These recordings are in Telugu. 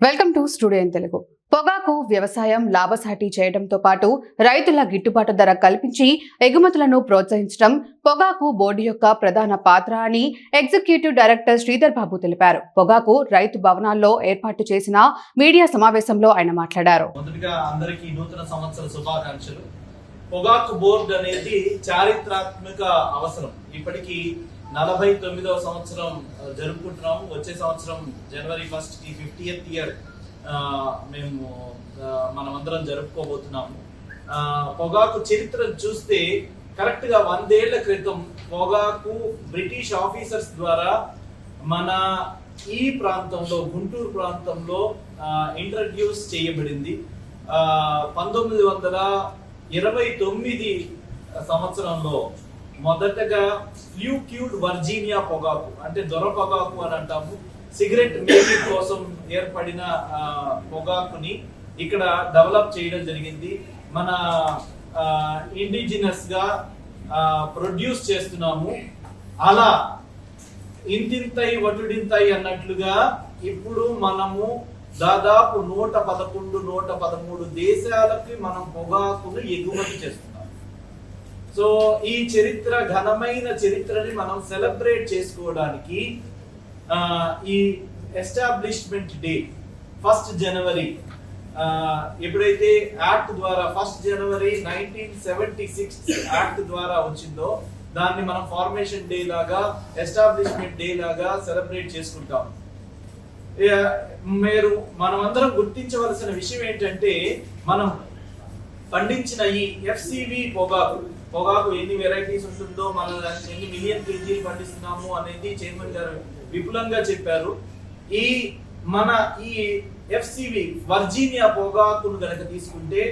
Welcome to studio in Telugu. పొగాకు వ్యవసాయం లాభసాటి చేయడంతో పాటు రైతుల గిట్టుబాటు ధర కల్పించి ఎగుమతులను ప్రోత్సహించడం పొగాకు బోర్డు యొక్క ప్రధాన పాత్ర అని ఎగ్జిక్యూటివ్ డైరెక్టర్ శ్రీధర్ బాబు తెలిపారు. పొగాకు రైతు భవనాల్లో ఏర్పాటు చేసిన మీడియా సమావేశంలో ఆయన మాట్లాడారు. పొగాకు బోర్డు అనేది చారిత్రాత్మక అవసరం. ఇప్పటికీ నలభై తొమ్మిదవ సంవత్సరం జరుపుకుంటున్నాము. వచ్చే సంవత్సరం జనవరి ఫస్ట్కి ఫిఫ్టీయత్ ఇయర్ మేము మనమందరం జరుపుకోబోతున్నాము. పొగాకు చరిత్ర చూస్తే కరెక్ట్గా వందేళ్ళ క్రితం పొగాకు బ్రిటిష్ ఆఫీసర్స్ ద్వారా మన ఈ ప్రాంతంలో గుంటూరు ప్రాంతంలో ఇంట్రడ్యూస్ చేయబడింది. పంతొమ్మిది వందల ఇరవై తొమ్మిది సంవత్సరంలో మొదటగా ఫ్లూక్యూడ్ వర్జీనియా పొగాకు అంటే దొర పొగాకు అని అంటాము. సిగరెట్ మేకింగ్ కోసం ఏర్పడిన పొగాకుని ఇక్కడ డెవలప్ చేయడం జరిగింది. మన ఇండిజినస్గా ప్రొడ్యూస్ చేస్తున్నాము. అలా ఇంతింతై వటుడింతై అన్నట్లుగా ఇప్పుడు మనము దాదాపు నూట పదకొండు నూట పదమూడు దేశాలకి మనం పొగాకును ఎగుమతి చేస్తున్నాం. సో ఈ చరిత్ర ఘనమైన చరిత్రని మనం సెలబ్రేట్ చేసుకోవడానికి ఈ ఎస్టాబ్లిష్మెంట్ డే ఫస్ట్ జనవరి ఎప్పుడైతే యాక్ట్ ద్వారా first January nineteen seventy six act ద్వారా వచ్చిందో దాన్ని మనం ఫార్మేషన్ డే లాగా ఎస్టాబ్లిష్మెంట్ డే లాగా సెలబ్రేట్ చేసుకుంటాం. మీరు మనమందరం గుర్తించవలసిన విషయం ఏంటంటే మనం పండించిన ఈ ఎఫ్సివి పొగాకు పొగాకు ఎన్ని వెరైటీస్ ఉంటుందో మన ఎన్ని మిలియన్ కేజీలు పండిస్తున్నాము అనేది చైర్మన్ గారు విపులంగా చెప్పారు. ఈ మన ఈ ఎఫ్సివి వర్జీనియా పొగాకును గనక తీసుకుంటే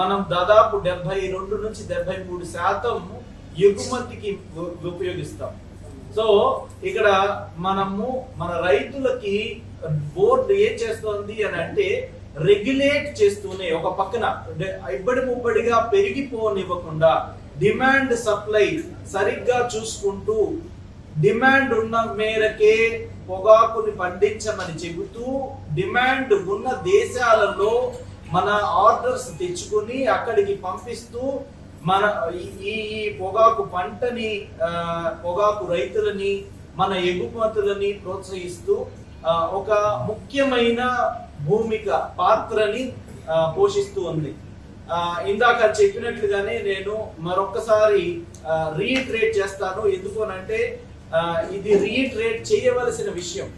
మనం దాదాపు డెబ్బై రెండు నుంచి డెబ్బై మూడు శాతం ఎగుమతికి ఉపయోగిస్తాం. సో ఇక్కడ మనము మన రైతులకి బోర్డు ఏం చేస్తుంది అని అంటే రెగ్యులేట్ చేస్తూనే ఒక పక్కన ఇబ్బడి ముబ్బడిగా పెరిగిపోనివ్వకుండా డిమాండ్ సప్లై సరిగ్గా చూసుకుంటూ డిమాండ్ ఉన్న మేరకే పొగాకుని పండించమని చెబుతూ డిమాండ్ ఉన్న దేశాలలో మన ఆర్డర్స్ తెచ్చుకొని అక్కడికి పంపిస్తూ మన ఈ పొగాకు పంటని పొగాకు రైతులని మన ఎగుమతులని ప్రోత్సహిస్తూ ఒక ముఖ్యమైన భూమిక పాత్రని పోషిస్తూ ఉంది. ఇందాక చెప్పినట్లుగానే నేను మరొక్కసారి రీట్రేట్ చేస్తాను. ఎందుకు అంటే ఇది రీట్రేట్ చేయవలసిన విషయం.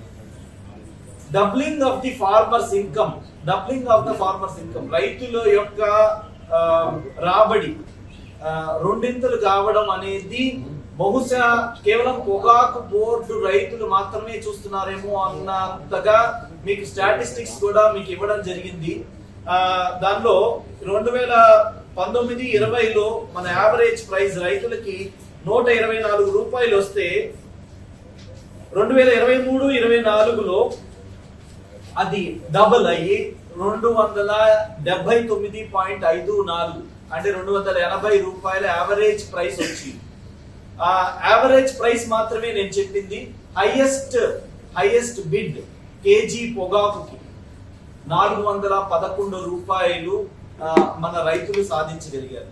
Doubling of the farmers income doubling of the farmers income రైతుల యొక్క రాబడి రెండింతలు కావడం అనేది బహుశా కేవలం పొగాకు బోర్డు రైతులు మాత్రమే చూస్తున్నారేమో అన్నంతగా మీకు స్టాటిస్టిక్స్ కూడా మీకు ఇవ్వడం జరిగింది. దానిలో రెండు వేల పంతొమ్మిది ఇరవైలో మన యావరేజ్ ప్రైస్ రైతులకి నూట ఇరవై నాలుగు రూపాయలు వస్తే రెండు వేల ఇరవై మూడు ఇరవై నాలుగులో అది డబుల్ అయ్యి రెండు వందల డెబ్బై తొమ్మిది పాయింట్ ఐదు నాలుగు అంటే రెండు వందల ఎనభై రూపాయల యావరేజ్ ప్రైస్ వచ్చింది. ఆ యావరేజ్ ప్రైస్ మాత్రమే నేను చెప్పింది హైయెస్ట్ హైయెస్ట్ బిడ్ కేజీ పొగాకుకి. నాలుగు వందల పదకొండు రూపాయలు మన రైతులు సాధించగలిగారు.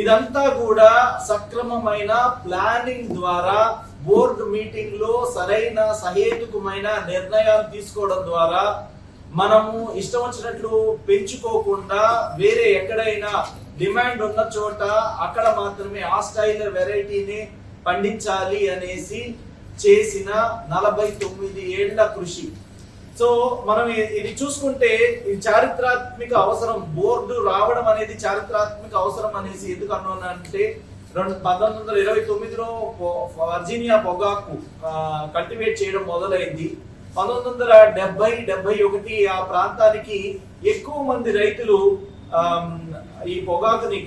ఇదంతా కూడా సక్రమమైన ప్లానింగ్ ద్వారా బోర్డు మీటింగ్లో సరైన సహేతుకమైన నిర్ణయాలు తీసుకోవడం ద్వారా మనము ఇష్టం వచ్చినట్లు పెంచుకోకుండా వేరే ఎక్కడైనా డిమాండ్ ఉన్న చోట అక్కడ మాత్రమే ఆ స్టైల్ వెరైటీని పండించాలి అనేసి చేసిన నలభై తొమ్మిది ఏళ్ళ కృషి. సో మనం ఇది చూసుకుంటే ఇది చారిత్రాత్మక అవసరం బోర్డు రావడం అనేది చారిత్రాత్మక అవసరం అనేసి ఎందుకు అన్నానంటే రెండు పంతొమ్మిది వందల ఇరవై తొమ్మిదిలో వర్జీనియా పొగాకు కల్టివేట్ చేయడం మొదలైంది. పంతొమ్మిది వందల డెబ్బై డెబ్బై ఒకటి ఆ ప్రాంతానికి ఎక్కువ మంది రైతులు ఈ పొగాకుని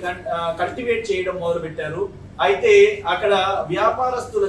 కల్టివేట్ చేయడం మొదలు పెట్టారు అయితే అక్కడ వ్యాపారస్తుల